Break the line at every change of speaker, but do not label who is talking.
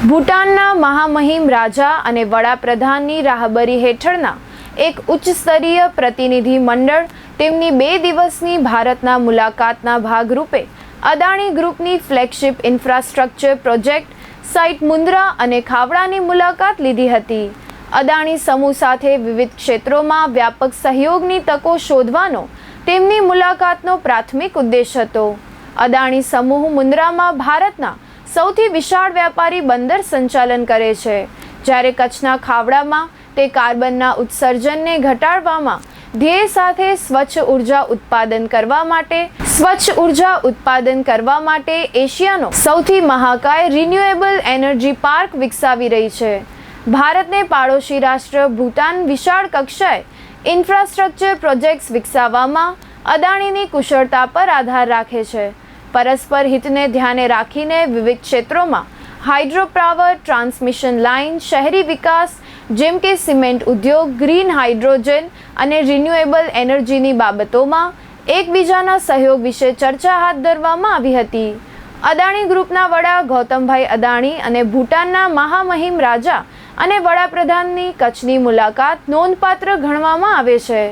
ભૂટાનના મહામહિમ રાજા અને વડાપ્રધાનની રાહબરી હેઠળના એક ઉચ્ચ સ્તરીય પ્રતિનિધિ મંડળ તેમની બે દિવસની ભારતના મુલાકાતના ભાગરૂપે અદાણી ગ્રુપની flagship infrastructure project site Mundra અને ખાવડાની મુલાકાત લીધી હતી. અદાણી સમૂહ સાથે વિવિધ ક્ષેત્રોમાં વ્યાપક સહયોગની તકો શોધવાનો તેમની મુલાકાતનો પ્રાથમિક ઉદ્દેશ હતો. અદાણી સમૂહ મુન્દ્રામાં ભારતના સૌથી વિશાળ વ્યાપારી બંદર સંચાલન કરે છે. જ્યારે કચ્છના ખાવડામાં તે કાર્બનના ઉત્સર્જનને ઘટાડવામાં ધ્યેય સાથે સ્વચ્છ ઊર્જા ઉત્પાદન કરવા માટે, સ્વચ્છ ઊર્જા ઉત્પાદન કરવા માટે એશિયાનો સૌથી મહાકાય રિન્યુએબલ એનર્જી પાર્ક વિકસાવી રહી છે. ભારતને પાડોશી રાષ્ટ્ર ભૂટાન વિશાળ કક્ષાએ ઇન્ફ્રાસ્ટ્રક્ચર પ્રોજેક્ટ્સ વિકસાવવામાં અદાણીની કુશળતા પર આધાર રાખે છે. પરસ્પર હિતને ધ્યાને રાખીને વિવિધ ક્ષેત્રોમાં હાઇડ્રો પાવર, ટ્રાન્સમિશન લાઇન, શહેરી વિકાસ, જેમ કે સિમેન્ટ ઉદ્યોગ, ગ્રીન હાઇડ્રોજન અને રિન્યુએબલ એનર્જીની બાબતોમાં એકબીજાના સહયોગ વિશે ચર્ચા હાથ ધરવામાં આવી હતી. અદાણી ગ્રુપના વડા ગૌતમભાઈ અદાણી અને ભૂટાનના મહામહિમ રાજા અને વડાપ્રધાનની કચ્છની મુલાકાત નોંધપાત્ર ગણવામાં આવે છે.